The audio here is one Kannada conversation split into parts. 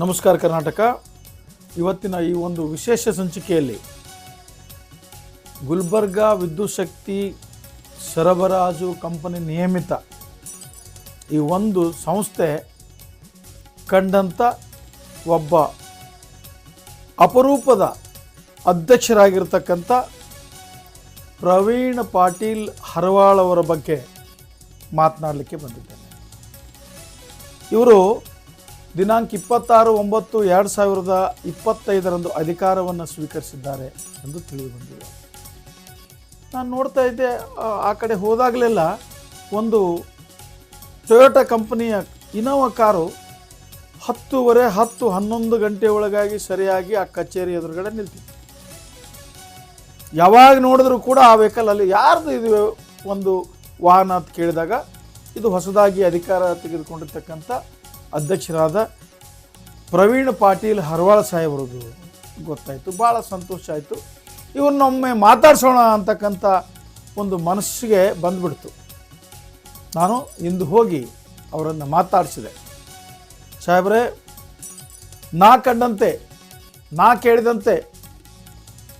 ನಮಸ್ಕಾರ ಕರ್ನಾಟಕ. ಇವತ್ತಿನ ಈ ಒಂದು ವಿಶೇಷ ಸಂಚಿಕೆಯಲ್ಲಿ ಗುಲ್ಬರ್ಗಾ ವಿದ್ಯುತ್ ಶಕ್ತಿ ಸರಬರಾಜು ಕಂಪನಿ ನಿಯಮಿತ ಈ ಒಂದು ಸಂಸ್ಥೆ ಕಂಡಂಥ ಒಬ್ಬ ಅಪರೂಪದ ಅಧ್ಯಕ್ಷರಾಗಿರ್ತಕ್ಕಂಥ ಪ್ರವೀಣ್ ಪಾಟೀಲ್ ಹರವಾಳ್ ಅವರ ಬಗ್ಗೆ ಮಾತನಾಡಲಿಕ್ಕೆ ಬಂದಿದ್ದೇನೆ. ಇವರು ದಿನಾಂಕ ಇಪ್ಪತ್ತಾರು ಒಂಬತ್ತು ಎರಡು ಸಾವಿರದ ಇಪ್ಪತ್ತೈದರಂದು ಅಧಿಕಾರವನ್ನು ಸ್ವೀಕರಿಸಿದ್ದಾರೆ ಎಂದು ತಿಳಿದು ಬಂದಿದೆ ನಾನು ನೋಡ್ತಾ ಇದ್ದೆ ಆ, ಕಡೆ ಹೋದಾಗಲೆಲ್ಲ ಒಂದು ಟೊಯೋಟಾ ಕಂಪನಿಯ ಇನೋವಾ ಕಾರು ಹತ್ತುವರೆ ಹತ್ತು ಹನ್ನೊಂದು ಗಂಟೆ ಒಳಗಾಗಿ ಸರಿಯಾಗಿ ಆ ಕಚೇರಿ ಎದುರುಗಡೆ ನಿಲ್ತಿತ್ತು. ಯಾವಾಗ ನೋಡಿದ್ರು ಕೂಡ ಆ ವೆಹಿಕಲ್ ಅಲ್ಲಿ ಯಾರ್ದು ಇದು ಒಂದು ವಾಹನ ಅಂತ ಕೇಳಿದಾಗ ಇದು ಹೊಸದಾಗಿ ಅಧಿಕಾರ ತೆಗೆದುಕೊಂಡಿರ್ತಕ್ಕಂಥ ಅಧ್ಯಕ್ಷರಾದ ಪ್ರವೀಣ್ ಪಾಟೀಲ್ ಹರ್ವಾಳ್ ಸಾಹೇಬರದು ಗೊತ್ತಾಯಿತು, ಭಾಳ ಸಂತೋಷ ಆಯಿತು. ಇವ್ರನ್ನೊಮ್ಮೆ ಮಾತಾಡ್ಸೋಣ ಅಂತಕ್ಕಂಥ ಒಂದು ಮನಸ್ಸಿಗೆ ಬಂದ್ಬಿಡ್ತು. ನಾನು ಇಂದು ಹೋಗಿ ಅವರನ್ನು ಮಾತಾಡಿಸಿದೆ. ಸಾಹೇಬ್ರೆ, ನಾ ಕಂಡಂತೆ, ನಾ ಕೇಳಿದಂತೆ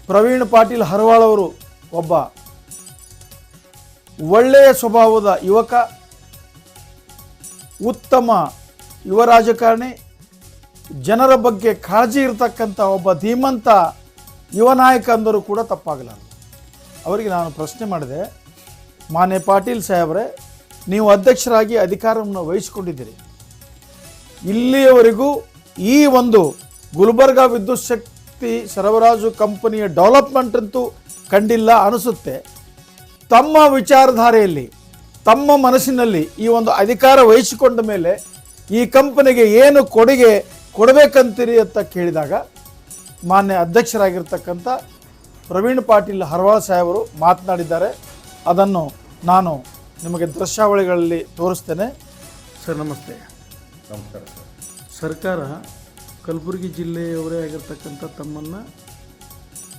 ಪ್ರವೀಣ್ ಪಾಟೀಲ್ ಹರವಾಳ್ ಅವರು ಒಬ್ಬ ಒಳ್ಳೆಯ ಸ್ವಭಾವದ ಯುವಕ, ಉತ್ತಮ ಯುವ ರಾಜಕಾರಣಿ, ಜನರ ಬಗ್ಗೆ ಕಾಳಜಿ ಇರತಕ್ಕಂಥ ಒಬ್ಬ ಧೀಮಂತ ಯುವ ನಾಯಕ ಅಂದರೂ ಕೂಡ ತಪ್ಪಾಗಲಾರದು. ಅವರಿಗೆ ನಾನು ಪ್ರಶ್ನೆ ಮಾಡಿದೆ, ಮಾನ್ಯ ಪಾಟೀಲ್ ಸಾಹೇಬ್ರೆ, ನೀವು ಅಧ್ಯಕ್ಷರಾಗಿ ಅಧಿಕಾರವನ್ನು ವಹಿಸಿಕೊಂಡಿದ್ದೀರಿ. ಇಲ್ಲಿಯವರೆಗೂ ಈ ಒಂದು ಗುಲ್ಬರ್ಗಾ ವಿದ್ಯುತ್ ಶಕ್ತಿ ಸರಬರಾಜು ಕಂಪನಿಯ ಡೆವಲಪ್ಮೆಂಟ್ ಅಂತೂ ಕಂಡಿಲ್ಲ, ಅನಿಸುತ್ತೆ. ತಮ್ಮ ವಿಚಾರಧಾರೆಯಲ್ಲಿ, ತಮ್ಮ ಮನಸ್ಸಿನಲ್ಲಿ ಈ ಒಂದು ಅಧಿಕಾರ ವಹಿಸಿಕೊಂಡ ಮೇಲೆ ಈ ಕಂಪನಿಗೆ ಏನು ಕೊಡುಗೆ ಕೊಡಬೇಕಂತೀರಿ ಅಂತ ಕೇಳಿದಾಗ ಮಾನ್ಯ ಅಧ್ಯಕ್ಷರಾಗಿರ್ತಕ್ಕಂಥ ಪ್ರವೀಣ್ ಪಾಟೀಲ್ ಹರವಾಳ್ ಸಾಹೇಬರು ಮಾತನಾಡಿದ್ದಾರೆ. ಅದನ್ನು ನಾನು ನಿಮಗೆ ದೃಶ್ಯಾವಳಿಗಳಲ್ಲಿ ತೋರಿಸ್ತೇನೆ. ಸರ್ ನಮಸ್ತೆ. ನಮಸ್ಕಾರ ಸರ್. ಸರ್ಕಾರ ಕಲಬುರಗಿ ಜಿಲ್ಲೆಯವರೇ ಆಗಿರ್ತಕ್ಕಂಥ ತಮ್ಮನ್ನು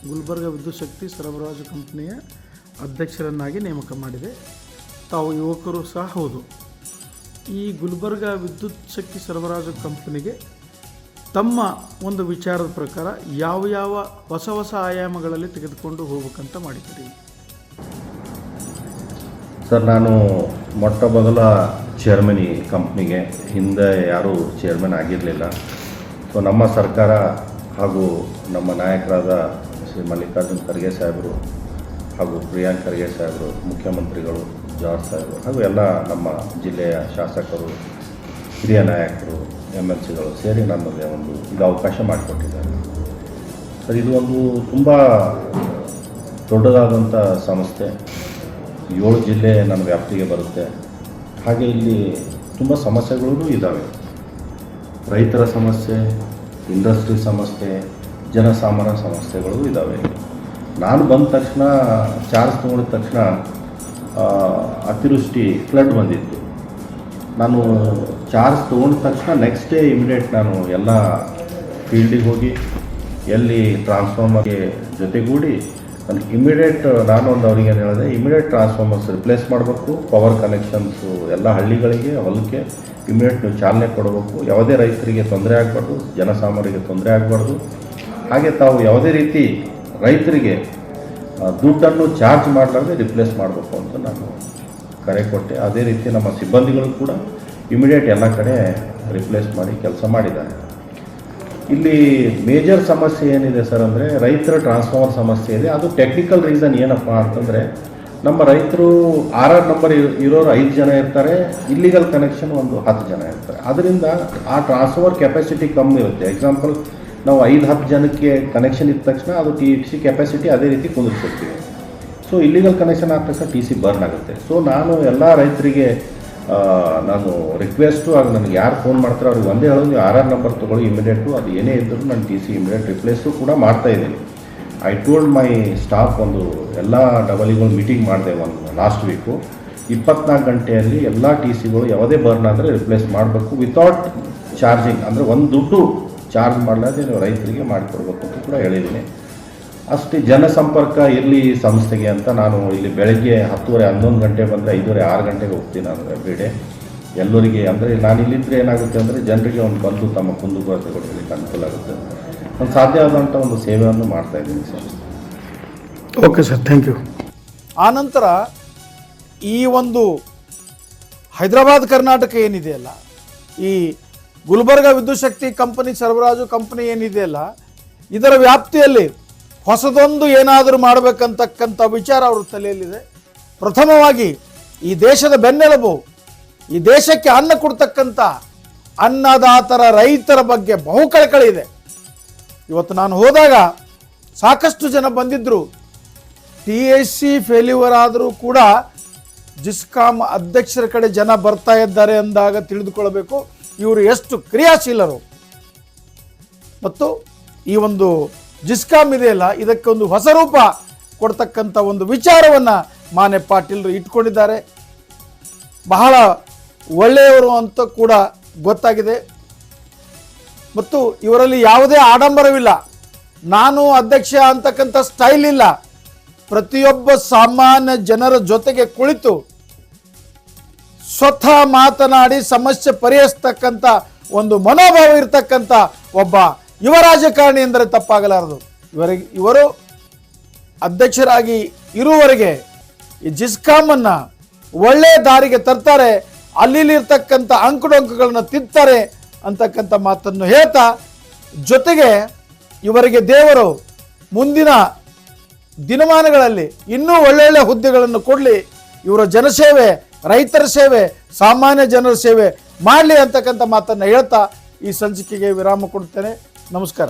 ಗುಲ್ಬರ್ಗ ವಿದ್ಯುತ್ ಶಕ್ತಿ ಸರಬರಾಜು ಕಂಪನಿಯ ಅಧ್ಯಕ್ಷರನ್ನಾಗಿ ನೇಮಕ ಮಾಡಿದೆ. ತಾವು ಯುವಕರು ಸಹ ಹೌದು. ಈ ಗುಲ್ಬರ್ಗ ವಿದ್ಯುತ್ ಶಕ್ತಿ ಸರಬರಾಜು ಕಂಪನಿಗೆ ತಮ್ಮ ಒಂದು ವಿಚಾರದ ಪ್ರಕಾರ ಯಾವ ಯಾವ ಹೊಸ ಹೊಸ ಆಯಾಮಗಳಲ್ಲಿ ತೆಗೆದುಕೊಂಡು ಹೋಗ್ಬೇಕಂತ ಮಾಡಿದ್ದೀರಿ? ಸರ್, ನಾನು ಮೊಟ್ಟ ಮೊದಲ ಚೇರ್ಮನ್ ಈ ಕಂಪ್ನಿಗೆ, ಹಿಂದೆ ಯಾರೂ ಚೇರ್ಮನ್ ಆಗಿರಲಿಲ್ಲ. ಸೊ ನಮ್ಮ ಸರ್ಕಾರ ಹಾಗೂ ನಮ್ಮ ನಾಯಕರಾದ ಶ್ರೀ ಮಲ್ಲಿಕಾರ್ಜುನ್ ಖರ್ಗೆ ಸಾಹೇಬರು ಹಾಗೂ ಪ್ರಿಯಾಂಕ್ ಖರ್ಗೆ ಸಾಹೇಬರು, ಮುಖ್ಯಮಂತ್ರಿಗಳು ಜಾರ್ಜ್ ಹಾಗೂ ಎಲ್ಲ ನಮ್ಮ ಜಿಲ್ಲೆಯ ಶಾಸಕರು, ಹಿರಿಯ ನಾಯಕರು ಎಂ ಎಲ್ ಸಿಗಳು ಸೇರಿ ನಮಗೆ ಒಂದು ಇದು ಅವಕಾಶ ಮಾಡಿಕೊಟ್ಟಿದ್ದಾರೆ. ಸರ್, ಇದು ಒಂದು ತುಂಬ ದೊಡ್ಡದಾದಂಥ ಸಂಸ್ಥೆ. ಏಳು ಜಿಲ್ಲೆ ನನ್ನ ವ್ಯಾಪ್ತಿಗೆ ಬರುತ್ತೆ. ಹಾಗೆ ಇಲ್ಲಿ ತುಂಬ ಸಮಸ್ಯೆಗಳೂ ಇದ್ದಾವೆ ರೈತರ ಸಮಸ್ಯೆ, ಇಂಡಸ್ಟ್ರಿ ಸಮಸ್ಯೆ, ಜನಸಾಮಾನ್ಯ ಸಮಸ್ಯೆಗಳು ಇದ್ದಾವೆ ನಾನು ಬಂದ ತಕ್ಷಣ, ಚಾರ್ಜ್ ತೊಗೊಂಡಿದ ತಕ್ಷಣ ಅತಿವೃಷ್ಟಿ ಫ್ಲಡ್ ಬಂದಿತ್ತು. ನಾನು ಚಾರ್ಜ್ ತೊಗೊಂಡ ತಕ್ಷಣ ನೆಕ್ಸ್ಟ್ ಡೇ ಇಮಿಡಿಯೇಟ್ ನಾನು ಎಲ್ಲ ಫೀಲ್ಡಿಗೆ ಹೋಗಿ, ಎಲ್ಲಿ ಟ್ರಾನ್ಸ್ಫಾರ್ಮರ್ಗೆ ಜೊತೆಗೂಡಿ, ನಾನು ಇಮಿಡಿಯೇಟ್ ನಾನು ಒಂದು ಅವ್ರಿಗೆ ಏನು ಹೇಳಿದೆ ಇಮಿಡಿಯೇಟ್ ಟ್ರಾನ್ಸ್ಫಾರ್ಮರ್ಸ್ ರಿಪ್ಲೇಸ್ ಮಾಡಬೇಕು ಪವರ್ ಕನೆಕ್ಷನ್ಸು ಎಲ್ಲ ಹಳ್ಳಿಗಳಿಗೆ, ಹೊಲಕ್ಕೆ ಇಮಿಡಿಯೇಟ್ ನೀವು ಚಾಲನೆ ಕೊಡಬೇಕು. ಯಾವುದೇ ರೈತರಿಗೆ ತೊಂದರೆ ಆಗಬಾರ್ದು, ಜನಸಾಮಾನ್ಯರಿಗೆ ತೊಂದರೆ ಆಗಬಾರ್ದು. ಹಾಗೆ ತಾವು ಯಾವುದೇ ರೀತಿ ರೈತರಿಗೆ ದುಡ್ಡನ್ನು ಚಾರ್ಜ್ ಮಾಡಲಾರ್ದೆ ರಿಪ್ಲೇಸ್ ಮಾಡಬೇಕು ಅಂತ ನಾನು ಕರೆ ಕೊಟ್ಟೆ. ಅದೇ ರೀತಿ ನಮ್ಮ ಸಿಬ್ಬಂದಿಗಳು ಕೂಡ ಇಮಿಡಿಯೇಟ್ ಎಲ್ಲ ಕಡೆ ರಿಪ್ಲೇಸ್ ಮಾಡಿ ಕೆಲಸ ಮಾಡಿದ್ದಾರೆ. ಇಲ್ಲಿ ಮೇಜರ್ ಸಮಸ್ಯೆ ಏನಿದೆ ಸರ್ ಅಂದರೆ ರೈತರ ಟ್ರಾನ್ಸ್ಫಾರ್ಮರ್ ಸಮಸ್ಯೆ ಇದೆ. ಅದು ಟೆಕ್ನಿಕಲ್ ರೀಸನ್ ಏನಪ್ಪ ಅಂತಂದರೆ ನಮ್ಮ ರೈತರು ಆರ್ ಆರ್ ನಂಬರ್ ಇರೋರು ಐದು ಜನ ಇರ್ತಾರೆ ಇಲ್ಲಿಗಲ್ ಕನೆಕ್ಷನ್ ಒಂದು ಹತ್ತು ಜನ ಇರ್ತಾರೆ. ಅದರಿಂದ ಆ ಟ್ರಾನ್ಸ್ಫಾರ್ಮರ್ ಕೆಪಾಸಿಟಿ ಕಮ್ಮಿ ಇರುತ್ತೆ. ಎಕ್ಸಾಂಪಲ್ ನಾವು ಐದು ಹತ್ತು ಜನಕ್ಕೆ ಕನೆಕ್ಷನ್ ಇದ್ದ ತಕ್ಷಣ ಅದು ಟಿ ಸಿ ಕೆಪಾಸಿಟಿ ಅದೇ ರೀತಿ ಕುಂದಿರ್ಸಿರ್ತೀವಿ ಸೊ ಇಲ್ಲಿಗಲ್ ಕನೆಕ್ಷನ್ ಆದ ತಕ್ಷಣ ಟಿ ಸಿ ಬರ್ನ್ ಆಗುತ್ತೆ. ಸೊ ನಾನು ಎಲ್ಲ ರೈತರಿಗೆ ನಾನು ರಿಕ್ವೆಸ್ಟು ಆಗ ನನಗೆ ಯಾರು ಫೋನ್ ಮಾಡ್ತಾರೆ ಅವ್ರಿಗೆ ಒಂದೇ ಹೇಳೋದು, ನೀವು ಆರ್ ಆರ್ ನಂಬರ್ ತೊಗೊಳ್ಳಿ ಇಮಿಡಿಯೇಟು ಅದು ಏನೇ ಇದ್ದರೂ ನಾನು ಟಿ ಸಿ ಇಮಿಡಿಯೇಟ್ ರಿಪ್ಲೇಸು ಕೂಡ ಮಾಡ್ತಾ ಇದ್ದೀನಿ. ಐ ಟೋಲ್ಡ್ ಮೈ ಸ್ಟಾಫ್ ಒಂದು ಎಲ್ಲ ಡಬಲಿಗಳು ಮೀಟಿಂಗ್ ಮಾಡಿದೆ ಒಂದು ಲಾಸ್ಟ್ ವೀಕು ಇಪ್ಪತ್ನಾಲ್ಕು ಗಂಟೆಯಲ್ಲಿ ಎಲ್ಲ ಟಿ ಸಿಗಳು ಯಾವುದೇ ಬರ್ನ್ ಆದರೆ ರಿಪ್ಲೇಸ್ ಮಾಡಬೇಕು ವಿತೌಟ್ ಚಾರ್ಜಿಂಗ್ ಅಂದರೆ ಒಂದು ದುಡ್ಡು ಚಾರ್ಜ್ ಮಾಡಲಾರ್ದೆ ನೀವು ರೈತರಿಗೆ ಮಾಡಿಕೊಡ್ಬೇಕು ಅಂತ ಕೂಡ ಹೇಳಿದ್ದೀನಿ. ಅಷ್ಟೇ ಜನಸಂಪರ್ಕ ಇರಲಿ ಸಂಸ್ಥೆಗೆ ಅಂತ ನಾನು ಇಲ್ಲಿ ಬೆಳಗ್ಗೆ ಹತ್ತುವರೆ ಹನ್ನೊಂದು ಗಂಟೆ ಬಂದರೆ ಐದೂವರೆ ಆರು ಗಂಟೆಗೆ ಹೋಗ್ತೀನಿ ನಾನು ಎವ್ರಿ ಡೇ ಎಲ್ಲರಿಗೆ ಅಂದರೆ ನಾನು ಇಲ್ಲಿದ್ದರೆ ಏನಾಗುತ್ತೆ ಅಂದರೆ ಜನರಿಗೆ ಒಂದು ಬಂದು ತಮ್ಮ ಕುಂದುಕೊರತೆ ಕೊಡಲಿಕ್ಕೆ ಅನುಕೂಲ ಆಗುತ್ತೆ. ಒಂದು ಸಾಧ್ಯ ಆದಂಥ ಒಂದು ಸೇವೆಯನ್ನು ಮಾಡ್ತಾ ಇದ್ದೀನಿ sir. Okay sir thank you ಆನಂತರ ಈ ಒಂದು ಹೈದರಾಬಾದ್ ಕರ್ನಾಟಕ ಏನಿದೆಯಲ್ಲ ಈ ಗುಲ್ಬರ್ಗ ವಿದ್ಯುತ್ ಶಕ್ತಿ ಕಂಪನಿ ಸರಬರಾಜು ಕಂಪನಿ ಏನಿದೆಯಲ್ಲ ಇದರ ವ್ಯಾಪ್ತಿಯಲ್ಲಿ ಹೊಸದೊಂದು ಏನಾದರೂ ಮಾಡಬೇಕಂತಕ್ಕಂಥ ವಿಚಾರ ಅವರ ತಲೆಯಲ್ಲಿದೆ. ಪ್ರಥಮವಾಗಿ ಈ ದೇಶದ ಬೆನ್ನೆಲುಬು, ಈ ದೇಶಕ್ಕೆ ಅನ್ನ ಕೊಡ್ತಕ್ಕಂಥ ಅನ್ನದಾತರ ರೈತರ ಬಗ್ಗೆ ಬಹು ಕಳಕಳಿ ಇದೆ. ಇವತ್ತು ನಾನು ಹೋದಾಗ ಸಾಕಷ್ಟು ಜನ ಬಂದಿದ್ದರು ಟಿ ಎಸ್ ಸಿ ಫೇಲ್ಯೂವರ್ ಆದರೂ ಕೂಡ ಜಿಸ್ಕಾಂ ಅಧ್ಯಕ್ಷರ ಕಡೆ ಜನ ಬರ್ತಾ ಇದ್ದಾರೆ ಅಂದಾಗ ತಿಳಿದುಕೊಳ್ಳಬೇಕು ಇವರು ಎಷ್ಟು ಕ್ರಿಯಾಶೀಲರು. ಮತ್ತು ಈ ಒಂದು ಜಿಸ್ಕಾಮ್ ಇದೆಯಲ್ಲ ಇದಕ್ಕೊಂದು ಹೊಸ ರೂಪ ಕೊಡ್ತಕ್ಕಂಥ ಒಂದು ವಿಚಾರವನ್ನು ಮಾನೆ ಪಾಟೀಲ್ರು ಇಟ್ಕೊಂಡಿದ್ದಾರೆ. ಬಹಳ ಒಳ್ಳೆಯವರು ಅಂತ ಕೂಡ ಗೊತ್ತಾಗಿದೆ. ಮತ್ತು ಇವರಲ್ಲಿ ಯಾವುದೇ ಆಡಂಬರವಿಲ್ಲ. ನಾನು ಅಧ್ಯಕ್ಷ ಅಂತಕ್ಕಂಥ ಸ್ಟೈಲ್ ಇಲ್ಲ. ಪ್ರತಿಯೊಬ್ಬ ಸಾಮಾನ್ಯ ಜನರ ಜೊತೆಗೆ ಕುಳಿತು ಸ್ವತಃ ಮಾತನಾಡಿ ಸಮಸ್ಯೆ ಪರಿಹರಿಸ್ತಕ್ಕಂಥ ಒಂದು ಮನೋಭಾವ ಇರತಕ್ಕಂಥ ಒಬ್ಬ ಯುವ ರಾಜಕಾರಣಿ ಎಂದರೆ ತಪ್ಪಾಗಲಾರದು. ಇವರಿಗೆ, ಇವರು ಅಧ್ಯಕ್ಷರಾಗಿ ಇರುವವರೆಗೆ ಈ ಜಿಸ್ಕಾಮನ್ನು ಒಳ್ಳೆಯ ದಾರಿಗೆ ತರ್ತಾರೆ ಅಲ್ಲಿಲಿರ್ತಕ್ಕಂಥ ಅಂಕುಡೊಂಕುಗಳನ್ನು ತಿಂತಾರೆ ಅಂತಕ್ಕಂಥ ಮಾತನ್ನು ಹೇಳ್ತಾ, ಜೊತೆಗೆ ಇವರಿಗೆ ದೇವರು ಮುಂದಿನ ದಿನಮಾನಗಳಲ್ಲಿ ಇನ್ನೂ ಒಳ್ಳೊಳ್ಳೆ ಹುದ್ದೆಗಳನ್ನು ಕೊಡಲಿ. ಇವರ ಜನಸೇವೆ ರೈತರ ಸೇವೆ ಸಾಮಾನ್ಯ ಜನರ ಸೇವೆ ಮಾಡಲಿ ಅಂತಕ್ಕಂಥ ಮಾತನ್ನು ಹೇಳ್ತಾ ಈ ಸಂಚಿಕೆಗೆ ವಿರಾಮ ಕೊಡ್ತೇನೆ. ನಮಸ್ಕಾರ.